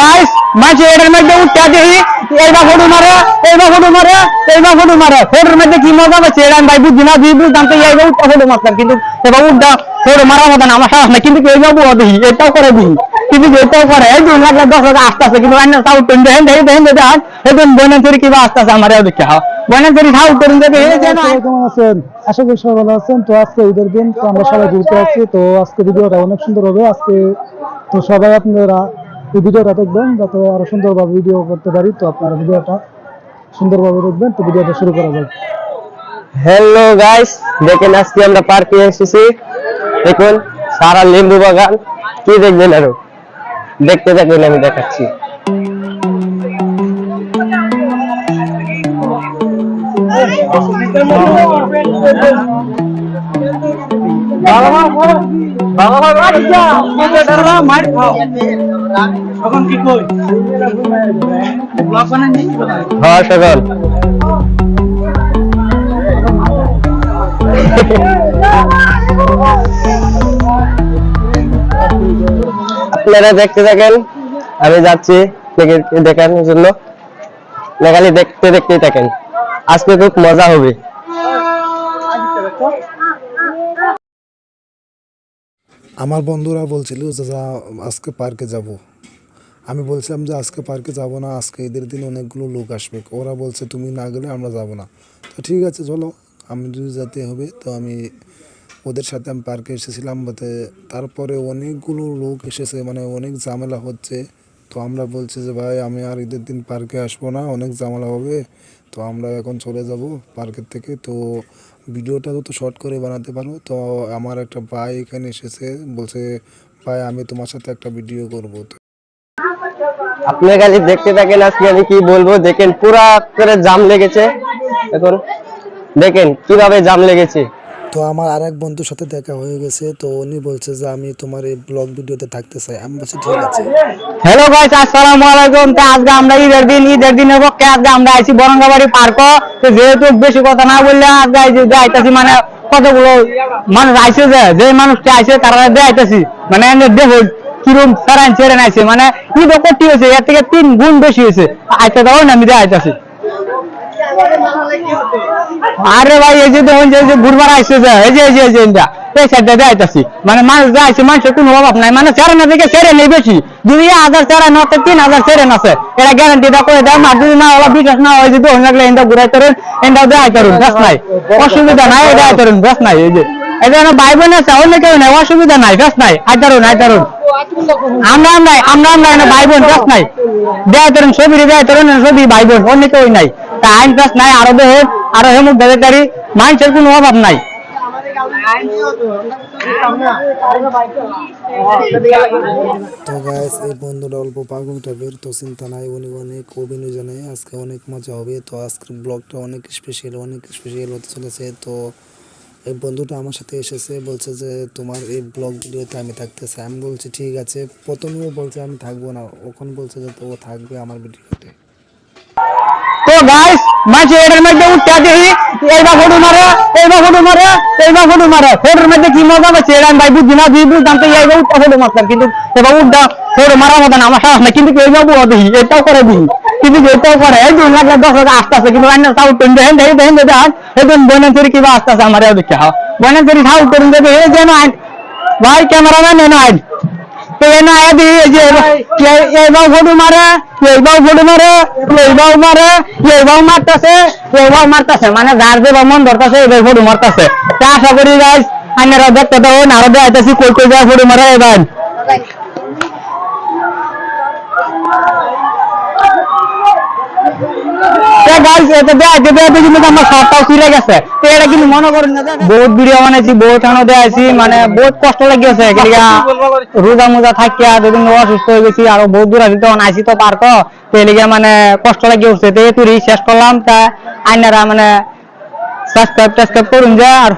Guys মাঝে এর মধ্যে উঠতে দেখি এইবার ফটো মারে, এইবার ফটো মারে, এইবার ফটো মারে। ফটোর মধ্যে কি মজা পাচ্ছে এটা ভাই বুঝছি না তুই বুঝতাম তো এইবার উঠতে ফটো মারতাম। কিন্তু এবার উঠটা ফটো মারার মতন আমার সাহস না কিন্তু এইবার বুয়া দেখি এটাও করে দিই কিন্তু এটাও করে, এই দুই লাখ দশ লাখ আসতে আসে কিন্তু অন্য সাউট টেন দেখেন দেখেন দেখেন দেখেন এখন বনের তৈরি কিবা আসতে আসে আমার দেখে হ্যাঁ বনের তৈরি সাউট টেন না কেমন আছেন? আশা করি সবাই ভালো আছেন। তো আজকে ঈদের দিন, তো আমরা সবাই ঘুরতে আসছি। তো আজকে ভিডিওটা অনেক সুন্দর হবে। আজকে তো সবাই আপনারা এই ভিডিওটা দেখবেন যাতে আরও সুন্দরভাবে ভিডিও করতে পারি তো আপনারা ভিডিওটা সুন্দরভাবে দেখবেন তো ভিডিওটা শুরু করা যাক হ্যালো গাইস দেখেন আজকে আমরা পার্কে এসেছি দেখুন সারা লেম্বু বাগান কি দেখবেন আরও দেখতে থাকবেন আমি দেখাচ্ছি হ্যাঁ সকল। আপনারা দেখতে থাকেন, আমি যাচ্ছি দেখে- দেখানোর জন্য। মেঘালি দেখতে দেখতেই থাকেন। আজকে খুব মজা হবে। আমার বন্ধুরা বলছিল যে, যা, আজকে পার্কে যাব। আমি বলছিলাম যে, আজকে পার্কে যাব না, আজকে ঈদের দিন অনেকগুলো লোক আসবে। ওরা বলছে, তুমি না গেলে আমরা যাব না। তো ঠিক আছে, চলো। আমি যদি যেতে হবে, তো আমি ওদের সাথে আমি পার্কে এসেছিলাম বলতে তারপরে অনেকগুলো লোক এসেছে মানে অনেক ঝামেলা হচ্ছে। তো আমরা বলছি যে, ভাই, আমি আর ঈদের দিন পার্কে আসব না, অনেক ঝামেলা হবে। তো আমরা এখন চলে যাব পার্কের থেকে। তো ভিডিওটা তো শর্ট করে বানাতে পারো তো আমার একটা ভাই এখানে এসেছে, বলছে, ভাই, আমি তোমার সাথে একটা ভিডিও করব। তো আপনি খালি দেখতে থাকেন আজকে, আমি কি বলব? দেখেন, পুরা করে জাম লেগেছে। এখন দেখেন, কীভাবে জাম লেগেছে। তো আমার আর এক বন্ধুর সাথে দেখা হয়ে গেছে, তো উনি বলছে যে আমি তোমার এই ব্লগ ভিডিওতে থাকতে চাই। আমি বলছি, ঠিক আছে। হ্যালো গাইস আসসালামু আলাইকুম। তো আজকে আমরা ঈদের দিন, ঈদের দিনের পক্ষে আজকে আমরা আইছি বরঙ্গাবাড়ি পার্ক তো যেহেতু বেশি কথা না বললে আজকে আইছি, যে আইতাছি মানে কতগুলো মানুষ আইছে যে যে মানুষটা আইছে তারা দেখাইতাছি মানে দেখো কিরম সারান ছেড়ে নাইছে। মানে ঈদ করতে হয়েছে, এর থেকে তিন গুণ বেশি হয়েছে। আইতে দাও না, আমি দেখাইতাছি আরে ভাই, এই যে দেখুন যে ঘুরবার আইছে যে, এই যে এই যে এটা এই সাইডটা দেখাইতাছি মানে মানুষ যা আইছে মানুষের কোনো অভাব নাই। মানে চেরা না থেকে চেরে নেই বেশি। দুই হাজার চেরা না তো তিন হাজার চেরেন আছে। এটা গ্যারান্টিটা করে দেয় আর যদি না ওরা বিশ্বাস না হয়, যদি অন্য লাগলে এটা ঘুরাই তরুন এটা দেখাই তরুন বেশ নাই। অসুবিধা নাই দেখাই তরুন বেশ নাই, এই যে। এটা ভাই বোন আছে, অন্য কেউ নাই, অসুবিধা নাই বেশ নাই। আই তরুন আই তরুন। আমরা আমরা আমরা এনে ভাই বোন বেশ নাই। দেয় তরুন ছবি দেয় তরুন, ছবি ভাই বোন, অন্য কেউ নাই। আইন বেশ নাই, আরও দেহ আরও হেমুক দেখারি মানুষের কোনো অভাব নাই। তো গাইস এই বন্ধুটা অল্প পাগল টাইপের তো চিন্তা নাই, উনি অনেক অভিনয় জানায় আজকে অনেক মজা হবে। তো আজকের ব্লগটা অনেক স্পেশাল অনেক স্পেশাল হতে চলেছে। তো এই বন্ধুটা আমার সাথে এসেছে, বলছে যে তোমার এই ব্লগ ভিডিওতে আমি থাকতে চাই আমি বলছি, ঠিক আছে। প্রথমেও বলছে, আমি থাকব না। ওখানে বলছে যে, তো থাকবে আমার ভিডিওতে তো গাইস মাঝে এর মধ্যে উঠতে দেখি এইবার ফটো মারে এইবার ফটো মারে এইবার ফটো মারে ফটোর মধ্যে কি মজা পাচ্ছে এটা আমি ভাই বুঝছি না তুই বুঝতাম তো এইবার উঠতে ফটো মারতাম কিন্তু এবার উঠটা ফটো মারার মতন আমার সাহস না কিন্তু এইবার বুয়া দেখি এটাও করে দিই কিন্তু এটাও করে এই দুই লাখ লাখ দশ লাখ আসতে আসে কিন্তু অন্য সাউট টেন দেখেন দেখেন দেখেন দেখেন এখন বনের তৈরি কিবা আসতে আসে আমার দেখে হ্যাঁ বনের তৈরি সাউট টেন দেখে এই যেন আইন ভাই ক্যামেরাম্যান এনে আইন দিই এই যে এইবার ফটো মারে এইবার ফটো মারে এইবার মারে এইবার মারতেছে এইবার মারতেছে মানে যার যে মন ধরতেছে এবার ফটো মারতেছে তা আশা করি গাইস আইনারা দেখতে দাও আরও দেখাইতেছি কই কই যায় ফটো মারে এবার গাইস তো বহুত মানে রোজা মোজা থাকিয়া দুদিন অসুস্থ হয়ে গেছি, আরও বহুত দূর আইসি তো পার্ক তো মানে কষ্ট লাগিয়ে উঠছে, তো শেষ করলাম, তা আইনারা মানে করুন যা, আর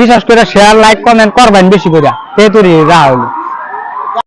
বিশেষ করে শেয়ার লাইক কমেন্ট করবেন বেশি করে এতুরি যা হইল।